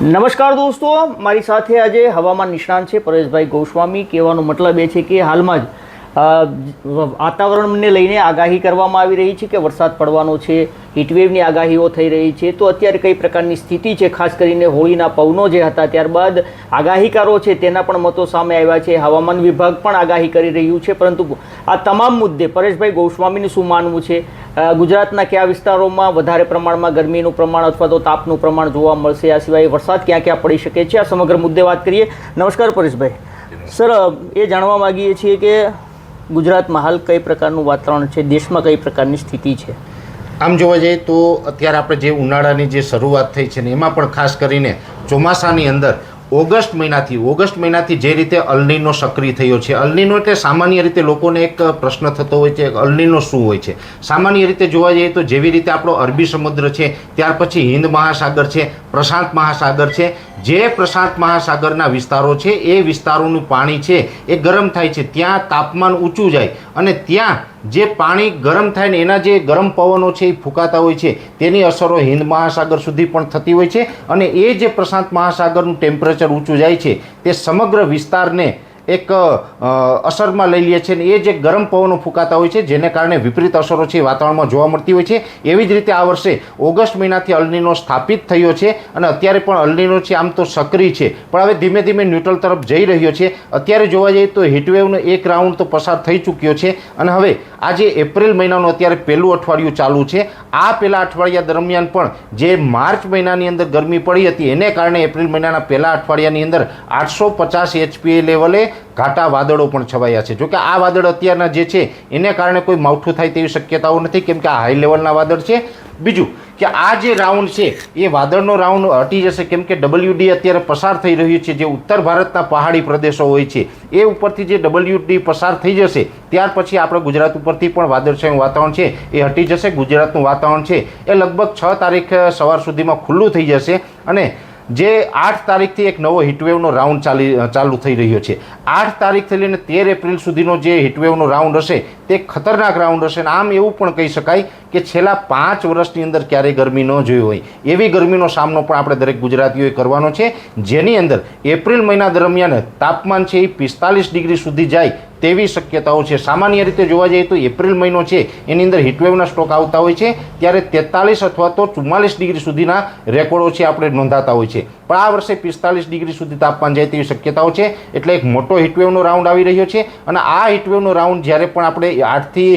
નમસ્કાર દોસ્તો, મારી સાથે આજે હવામાન નિષ્ણાંત છે પરેશભાઈ ગોસ્વામી. કહેવાનો મતલબ એ છે કે હાલમાં જ વાતાવરણને લઈને આગાહી કરવામાં આવી રહી છે કે વરસાદ પડવાનો છે હીટવેવની આગાહીઓ થઈ રહી છે. તો અત્યારે કઈ પ્રકારની સ્થિતિ છે? ખાસ કરીને હોળીના પવનો જે હતા ત્યારબાદ આગાહીકારો છે તેના પણ મતો સામે આવ્યા છે. હવામાન વિભાગ પણ આગાહી કરી રહ્યું છે. પરંતુ આ તમામ મુદ્દે પરેશભાઈ ગોસ્વામીનું શું માનવું છે? ગુજરાતના કયા વિસ્તારોમાં વધારે પ્રમાણમાં ગરમીનું પ્રમાણ અથવા તો તાપનું પ્રમાણ જોવા મળશે? આ સિવાય વરસાદ ક્યાં ક્યાં પડી શકે છે? આ સમગ્ર મુદ્દે વાત કરીએ. નમસ્કાર પરેશભાઈ. સર એ જાણવા માગીએ છીએ કે ગુજરાતમાં હાલ કઈ પ્રકારનું વાતાવરણ છે? દેશમાં કઈ પ્રકારની સ્થિતિ છે? આમ જોવા જઈએ તો અત્યારે આપણે જે ઉનાળાની જે શરૂઆત થઈ છે ને, એમાં પણ ખાસ કરીને ચોમાસાની અંદર ઓગસ્ટ મહિનાથી ઓગસ્ટ મહિનાથી જે રીતે અલનીનો સક્રિય થયો છે, અલનીનો એટલે સામાન્ય રીતે લોકોને એક પ્રશ્ન થતો હોય છે, અલનીનો શું હોય છે? સામાન્ય રીતે જોવા જઈએ તો જેવી રીતે આપણો અરબી સમુદ્ર છે, ત્યાર પછી હિન્દ મહાસાગર છે, પ્રશાંત મહાસાગર છે, જે પ્રશાંત મહાસાગરના વિસ્તારો છે, એ વિસ્તારોનું પાણી છે, એ ગરમ થાય છે, ત્યાં તાપમાન ઊંચું જાય અને ત્યાં જે પાણી ગરમ થાય ને એના જે ગરમ પવનો છે એ ફૂંકાતા હોય છે, તેની અસરો હિન્દ મહાસાગર સુધી પણ થતી હોય છે અને એ જે પ્રશાંત મહાસાગરનું ટેમ્પરેચર ઊંચું જાય છે, તે સમગ્ર વિસ્તારને એક અસરમાં લઈ લઈએ છીએ ને એ જે ગરમ પવનો ફૂંકાતા હોય છે, જેને કારણે વિપરીત અસરો છે વાતાવરણમાં જોવા મળતી હોય છે. એવી જ રીતે આ વર્ષે ઓગસ્ટ મહિનાથી અલનીનો સ્થાપિત થયો છે અને અત્યારે પણ અલનીનો છે, આમ તો સક્રિય છે. પણ હવે ધીમે ધીમે ન્યુટ્રલ તરફ જઈ રહ્યો છે. અત્યારે જોવા જઈએ તો હીટવેવનો એક રાઉન્ડ તો પસાર થઈ ચૂક્યો છે અને હવે આજે એપ્રિલ મહિનાનું અત્યારે પહેલું અઠવાડિયું ચાલુ છે. આ પહેલા અઠવાડિયા દરમિયાન પણ જે માર્ચ મહિનાની અંદર ગરમી પડી હતી, એને કારણે એપ્રિલ મહિનાના પહેલા અઠવાડિયાની અંદર આઠસો પચાસ એચપીએ લેવલે ઘાટા વાદળો પણ છવાયા છે. જોકે આ વાદળ અત્યારના જે છે, એને કારણે કોઈ માવઠું થાય તેવી શક્યતાઓ નથી, કેમ કે આ હાઈ લેવલના વાદળ છે. બીજું કે આ જે રાઉન્ડ છે, એ વાદળનો રાઉન્ડ હટી જશે, કેમ કે ડબલ્યુડી અત્યારે પસાર થઈ રહ્યું છે, જે ઉત્તર ભારતના પહાડી પ્રદેશો હોય છે. એ ઉપરથી જે ડબલ્યુડી પસાર થઈ જશે, ત્યાર પછી આપણે ગુજરાત ઉપરથી પણ વાદળછાયું વાતાવરણ છે, એ હટી જશે, ગુજરાતનું વાતાવરણ છે. એ લગભગ છ તારીખ સવાર સુધીમાં ખુલ્લું થઈ જશે અને જે આઠ તારીખથી એક નવો હીટવેવનો રાઉન્ડ ચાલી ચાલુ થઈ રહ્યો છે. આઠ તારીખથી લઈને તેર એપ્રિલ સુધીનો જે હીટવેવનો રાઉન્ડ હશે તે ખતરનાક રાઉન્ડ હશે અને આમ એવું પણ કહી શકાય કે છેલ્લા પાંચ વર્ષની અંદર ક્યારેય ગરમી ન જોઈ હોય. એવી ગરમીનો સામનો પણ આપણે દરેક ગુજરાતીઓએ કરવાનો છે. જેની અંદર એપ્રિલ મહિના દરમિયાન તાપમાન છે એ પિસ્તાલીસ ડિગ્રી સુધી જાય તેવી શક્યતાઓ છે. સામાન્ય રીતે જોવા જઈએ તો એપ્રિલ મહિનો છે, એની અંદર હીટવેવના સ્ટોક આવતા હોય છે, ત્યારે તેતાલીસ અથવા તો ચુમ્માલીસ ડિગ્રી સુધીના રેકોર્ડો છે આપણે નોંધાતા હોય છે. પણ આ વર્ષે પિસ્તાલીસ ડિગ્રી સુધી તાપમાન જાય તેવી શક્યતાઓ છે. એટલે એક મોટો હીટવેવનો રાઉન્ડ આવી રહ્યો છે અને આ હીટવેવનો રાઉન્ડ જ્યારે પણ આપણે આઠથી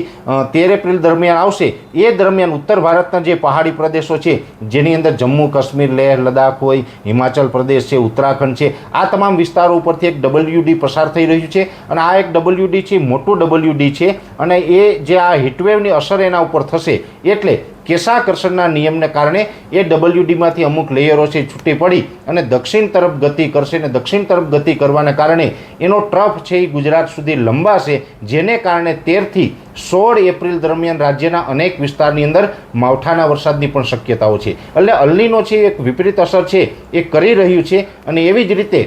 તેર એપ્રિલ દરમિયાન આવશે, એ દરમિયાન ઉત્તર ભારતના જે પહાડી પ્રદેશો છે, જેની અંદર જમ્મુ કાશ્મીર, લેહ લદાખ હોય, હિમાચલ પ્રદેશ છે, ઉત્તરાખંડ છે, આ તમામ વિસ્તારો ઉપરથી એક ડબલ્યુડી પસાર થઈ રહ્યું છે અને આ એક ડબલ્યુડી છે, મોટું ડબલ્યુડી છે અને એ જે આ હીટવેવની અસર એના ઉપર થશે, એટલે કેશાકર્ષણના નિયમને કારણે એ ડબલ્યુડીમાંથી અમુક લેયરો છે છૂટી પડી અને દક્ષિણ તરફ ગતિ કરશે અને દક્ષિણ તરફ ગતિ કરવાને કારણે એનો ટ્રફ છે એ ગુજરાત સુધી લંબાશે, જેને કારણે તેરથી સોળ એપ્રિલ દરમિયાન રાજ્યના અનેક વિસ્તારની અંદર માવઠાના વરસાદની પણ શક્યતાઓ છે. એટલે અલ્લીનો છે એક વિપરીત અસર છે, એ કરી રહ્યું છે અને એવી જ રીતે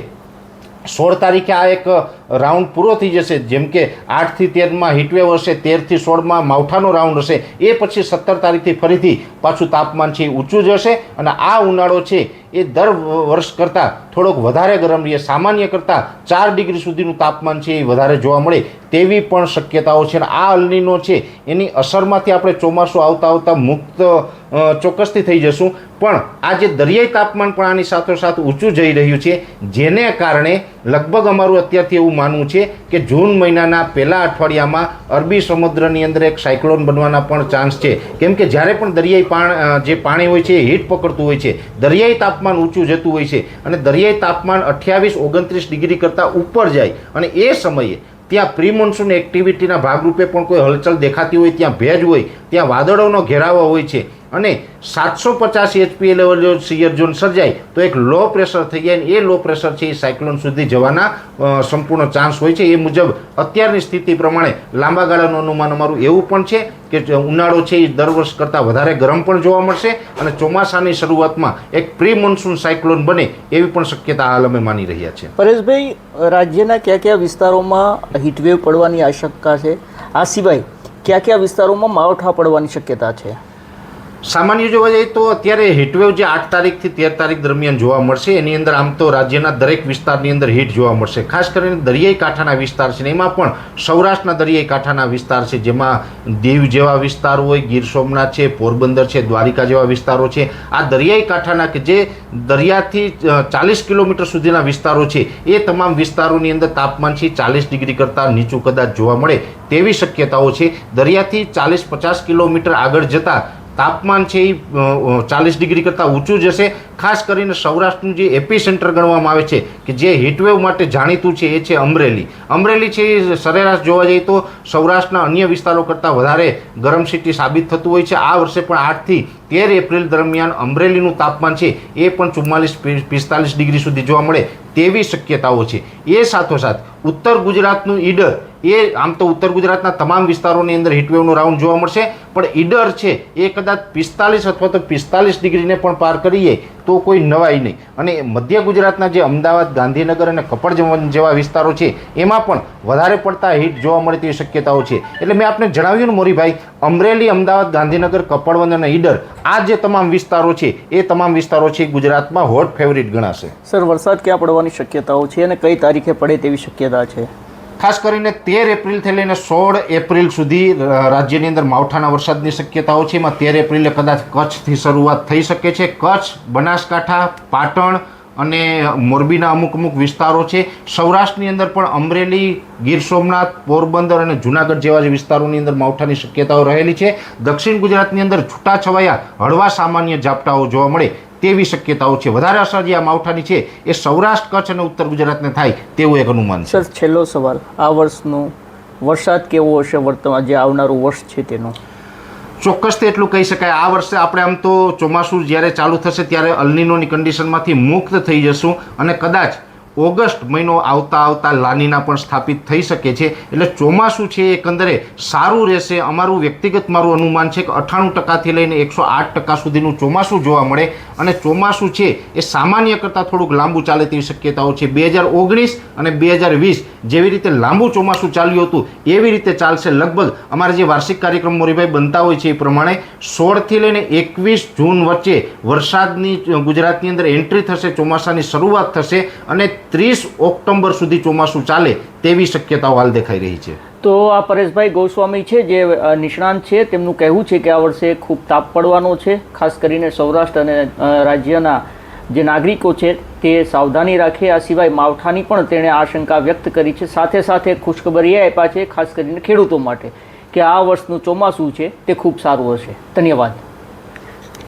સોળ તારીખે આ એક રાઉન્ડ પૂરો થઈ જશે. જેમ કે આઠથી તેરમાં હીટવેવ હશે, તેરથી સોળમાં માવઠાનો રાઉન્ડ હશે. એ પછી સત્તર તારીખથી ફરીથી પાછું તાપમાન છે ઊંચું જશે અને આ ઉનાળો છે એ દર વર્ષ કરતાં થોડોક વધારે ગરમ રહે. સામાન્ય કરતાં ચાર ડિગ્રી સુધીનું તાપમાન છે એ વધારે જોવા મળે તેવી પણ શક્યતાઓ છે. અને આ અલનીનો છે એની અસરમાંથી આપણે ચોમાસું આવતા આવતા મુક્ત ચોક્કસથી થઈ જશું. પણ આ જે દરિયાઈ તાપમાન પણ આની સાથોસાથ ઊંચું જઈ રહ્યું છે, જેને કારણે લગભગ અમારું અત્યારથી એવું માનવું છે કે જૂન મહિનાના પહેલા અઠવાડિયામાં અરબી સમુદ્રની અંદર એક સાયક્લોન બનવાના પણ ચાન્સ છે. કેમ કે જ્યારે પણ દરિયાઈ પાણ જે પાણી હોય છે એ હીટ પકડતું હોય છે, દરિયાઈ તાપમાન ઊંચું જતું હોય છે અને દરિયાઈ તાપમાન અઠ્યાવીસ ઓગણત્રીસ ડિગ્રી કરતાં ઉપર જાય અને એ સમયે ત્યાં પ્રી મોન્સૂન એક્ટિવિટીના ભાગરૂપે પણ કોઈ હલચલ દેખાતી હોય, ત્યાં ભેજ હોય, ત્યાં વાદળોનો ઘેરાવો હોય છે અને સાતસો પચાસ એચપીએ લેવલ જો સિયર ઝોન સર્જાય, તો એક લો પ્રેશર થઈ જાય એ લો પ્રેશર છે એ સાયક્લોન સુધી જવાના સંપૂર્ણ ચાન્સ હોય છે. એ મુજબ અત્યારની સ્થિતિ પ્રમાણે લાંબા ગાળાનું અનુમાન અમારું એવું પણ છે કે ઉનાળો છે એ દર વર્ષ કરતાં વધારે ગરમ પણ જોવા મળશે અને ચોમાસાની શરૂઆતમાં એક પ્રી મોન્સૂન સાયક્લોન બને એવી પણ શક્યતા હાલ અમે માની રહ્યા છીએ. પરેશભાઈ, રાજ્યના કયા કયા વિસ્તારોમાં હીટવેવ પડવાની આશંકા છે? આ સિવાય કયા કયા વિસ્તારોમાં માવઠા પડવાની શક્યતા છે? સામાન્ય જોવા જઈએ તો અત્યારે હીટવેવ જે આઠ તારીખથી તેર તારીખ દરમિયાન જોવા મળશે, એની અંદર આમ તો રાજ્યના દરેક વિસ્તારની અંદર હીટ જોવા મળશે. ખાસ કરીને દરિયાઈ કાંઠાના વિસ્તાર છે એમાં પણ સૌરાષ્ટ્રના દરિયાઈ કાંઠાના વિસ્તાર છે, જેમાં દીવ જેવા વિસ્તાર હોય, ગીર સોમનાથ છે, પોરબંદર છે, દ્વારિકા જેવા વિસ્તારો છે. આ દરિયાઈ કાંઠાના કે જે દરિયાથી ચાલીસ કિલોમીટર સુધીના વિસ્તારો છે, એ તમામ વિસ્તારોની અંદર તાપમાન છે ચાલીસ ડિગ્રી કરતાં નીચું કદાચ જોવા મળે તેવી શક્યતાઓ છે. દરિયાથી ચાલીસ પચાસ કિલોમીટર આગળ જતાં તાપમાન છે એ ચાલીસ ડિગ્રી કરતાં ઊંચું જશે ખાસ કરીને સૌરાષ્ટ્રનું જે એપી સેન્ટર ગણવામાં આવે છે, કે જે હીટવેવ માટે જાણીતું છે, એ છે અમરેલી. અમરેલી છે એ સરેરાશ જોવા જઈએ તો સૌરાષ્ટ્રના અન્ય વિસ્તારો કરતાં વધારે ગરમ સિટી સાબિત થતું હોય છે. આ વર્ષે પણ આઠથી તેર એપ્રિલ દરમિયાન અમરેલીનું તાપમાન છે, એ પણ ચુમ્માલીસ પિસ્તાલીસ ડિગ્રી સુધી જોવા મળે તેવી શક્યતાઓ છે. એ સાથોસાથ ઉત્તર ગુજરાતનું ઈડર એ આમ તો ઉત્તર ગુજરાતના તમામ વિસ્તારોની અંદર હીટવેવનો રાઉન્ડ જોવા મળશે. પણ ઈડર છે, એ કદાચ પિસ્તાલીસ અથવા તો પિસ્તાલીસ ડિગ્રીને પણ પાર કરીએ તો કોઈ નવાઈ નહીં. અને મધ્ય ગુજરાતના જે અમદાવાદ, ગાંધીનગર અને કપડજવન જેવા વિસ્તારો છે, એમાં પણ વધારે પડતા હીટ જોવા મળે તેવી શક્યતાઓ છે. એટલે મેં આપને જણાવ્યું ને મોરીભાઈ, અમરેલી, અમદાવાદ, ગાંધીનગર કપડવંજ અને ઈડર, આ જે તમામ વિસ્તારો છે, એ તમામ વિસ્તારો છે ગુજરાતમાં હોટ ફેવરિટ ગણાશે. સર, વરસાદ ક્યાં પડવાની શક્યતાઓ છે અને કઈ તારીખે પડે તેવી શક્યતા છે? ખાસ કરીને તેર એપ્રિલથી લઈને સોળ એપ્રિલ સુધી રાજ્યની અંદર માવઠાના વરસાદની શક્યતાઓ છે. એમાં તેર એપ્રિલે કદાચ કચ્છથી શરૂઆત થઈ શકે છે. કચ્છ, બનાસકાંઠા, પાટણ અને મોરબીના અમુક અમુક વિસ્તારો છે. સૌરાષ્ટ્રની અંદર પણ અમરેલી, ગીર સોમનાથ, પોરબંદર અને જુનાગઢ જેવા જે વિસ્તારોની અંદર માવઠાની શક્યતાઓ રહેલી છે. દક્ષિણ ગુજરાતની અંદર છૂટાછવાયા હળવા સામાન્ય ઝાપટાઓ જોવા મળે તેવી શક્યતાઓ છે. વધારે અસર જે આ માવઠાની છે એ સૌરાષ્ટ્ર, કચ્છ અને ઉત્તર ગુજરાતને થાય તેવું એક અનુમાન સર, છેલ્લો સવાલ. આ વર્ષનું વરસાદ કેવો હશે વર્તમાન, જે આવનારું વર્ષ છે તેનું? ચોક્કસથી એટલું કહી શકાય. આ વર્ષે આપણે આમ તો ચોમાસું જ્યારે ચાલુ થશે ત્યારે અલનીનોની કન્ડિશનમાંથી મુક્ત થઈ જશું અને કદાચ ઓગસ્ટ મહિનો આવતા આવતા લાનીના પણ સ્થાપિત થઈ શકે છે. એટલે ચોમાસું છે એકંદરે સારું રહેશે. અમારું વ્યક્તિગત મારું અનુમાન છે કે અઠ્ઠાણું ટકાથી લઈને એકસો આઠ ટકા સુધીનું ચોમાસું જોવા મળે અને ચોમાસું છે એ સામાન્ય કરતાં થોડુંક લાંબુ ચાલે તેવી શક્યતાઓ છે. બે હજાર ઓગણીસ અને બે હજાર વીસ જેવી રીતે લાંબુ ચોમાસું ચાલ્યું હતું, એવી રીતે ચાલશે લગભગ. અમારા જે વાર્ષિક કાર્યક્રમ મોરીભાઈ બનતા હોય છે એ પ્રમાણે સોળથી લઈને એકવીસ જૂન વચ્ચે વરસાદની ગુજરાતની અંદર એન્ટ્રી થશે, ચોમાસાની શરૂઆત થશે અને ત્રીસ ઓક્ટોબર સુધી ચોમાસું ચાલે તેવી શક્યતાઓ હાલ દેખાઈ રહી છે. તો આ પરેશભાઈ ગોસ્વામી છે જે નિષ્ણાંત છે. તેમનું કહેવું છે કે આ વર્ષે ખૂબ તાપ પડવાનો છે, ખાસ કરીને સૌરાષ્ટ્ર અને રાજ્યના જે નાગરિકો છે તે સાવધાની રાખે, આ સિવાય માવઠાની પણ તેણે આશંકા વ્યક્ત કરી છે. સાથે સાથે ખુશખબરી એ આપ્યા છે, ખાસ કરીને ખેડૂતો માટે, કે આ વર્ષનું ચોમાસું છે, તે ખૂબ સારું હશે. ધન્યવાદ.